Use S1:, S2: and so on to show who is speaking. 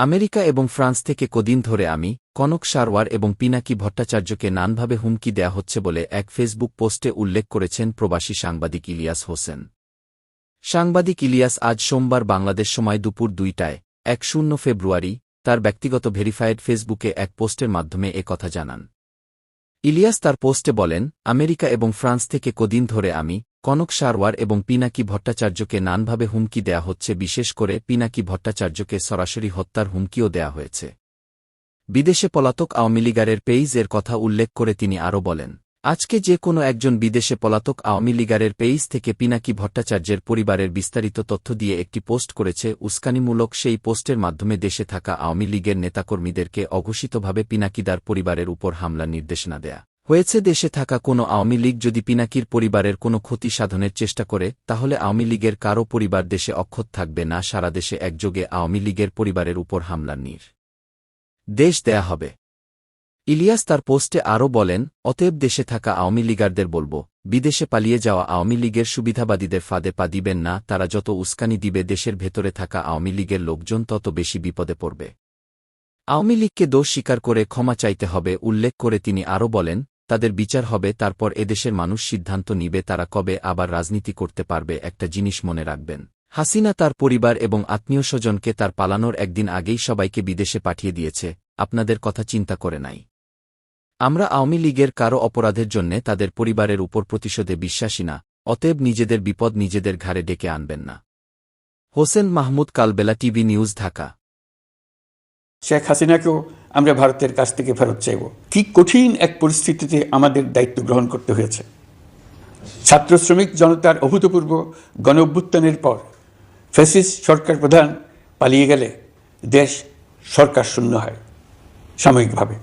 S1: America এবং France থেকে কদিন ধরে আমি, কনক সারওয়ার এবং পিনাকি ভট্টাচার্যকে নানভাবে হুমকি দেয়া হচ্ছে বলে এক ফেসবুক পোস্টে উল্লেখ করেছেন প্রবাসী সাংবাদিক ইলিয়াস হোসেন। সাংবাদিক ইলিয়াস আজ সোমবার বাংলাদেশ সময় দুপুর দুইটায়, এক শূন্য ফেব্রুয়ারি, তার ব্যক্তিগত ভেরিফায়েড ফেসবুকে এক পোস্টের মাধ্যমে এ কথা জানান। ইলিয়াস তার পোস্টে বলেন, আমেরিকা এবং ফ্রান্স থেকে কদিন ধরে আমি কনক সারওয়ার এবং পিনাকি ভট্টাচার্যকে নানভাবে হুমকি দেয়া হচ্ছে, বিশেষ করে পিনাকি ভট্টাচার্যকে সরাসরি হত্যার হুমকিও দেয়া হয়েছে। বিদেশে পলাতক আওয়ামী লীগারের পেইজ এর কথা উল্লেখ করে তিনি আরও বলেন, আজকে যে কোনো একজন বিদেশে পলাতক আওয়ামী লীগারের পেইজ থেকে পিনাকি ভট্টাচার্যের পরিবারের বিস্তারিত তথ্য দিয়ে একটি পোস্ট করেছে। উস্কানিমূলক সেই পোস্টের মাধ্যমে দেশে থাকা আওয়ামী লীগের নেতাকর্মীদেরকে অঘোষিতভাবে পিনাকিদার পরিবারের উপর হামলার নির্দেশনা দেয়া। হয়েছে দেশে থাকা কোনো আওয়ামী লীগ যদি পিনাকির পরিবারের কোনো ক্ষতি সাধনের চেষ্টা করে, তাহলে আওয়ামী লীগের কারও পরিবার দেশে অক্ষত থাকবে না, সারা দেশে একযোগে আওয়ামী লীগের পরিবারের উপর হামলার নির। দেশ দেয়া হবে। ইলিয়াস তার পোস্টে আরও বলেন, অতএব দেশে থাকা আওয়ামী লীগারদের বলব, বিদেশে পালিয়ে যাওয়া আওয়ামী লীগের সুবিধাবাদীদের ফাঁদে পা দিবেন না, তারা যত উস্কানি দিবে দেশের ভেতরে থাকা আওয়ামী লীগের লোকজন তত বেশি বিপদে পড়বে। আওয়ামী লীগকে দোষ স্বীকার করে ক্ষমা চাইতে হবে, উল্লেখ করে তিনি আরও বলেন তাদের বিচার হবে, তারপর এদেশের মানুষ সিদ্ধান্ত নিবে তারা কবে আবার রাজনীতি করতে পারবে, একটা জিনিস মনে রাখবেন। হাসিনা তার পরিবার এবং আত্মীয় স্বজনকে তার পালানোর একদিন আগেই সবাইকে বিদেশে পাঠিয়ে দিয়েছে, আপনাদের কথা চিন্তা করে নাই। আমরা আওয়ামী লীগের কারও অপরাধের জন্যে তাদের পরিবারের উপর প্রতিশোধে বিশ্বাসী না, অতএব নিজেদের বিপদ নিজেদের ঘাড়ে ডেকে আনবেন না। Hossain Mahmud Kalbela TV news Dhaka.
S2: Sheikh হাসিনাকেও আমরা ভারতের কাছ থেকে ফেরত চাইব। কি কঠিন এক পরিস্থিতিতে আমাদের দায়িত্ব গ্রহণ করতে হয়েছে। ছাত্র শ্রমিক জনতার অভূতপূর্ব গণ অভ্যুত্থানের পর ফেসিস সরকার প্রধান পালিয়ে গেলে দেশ সরকার শূন্য হয়, সাময়িকভাবে।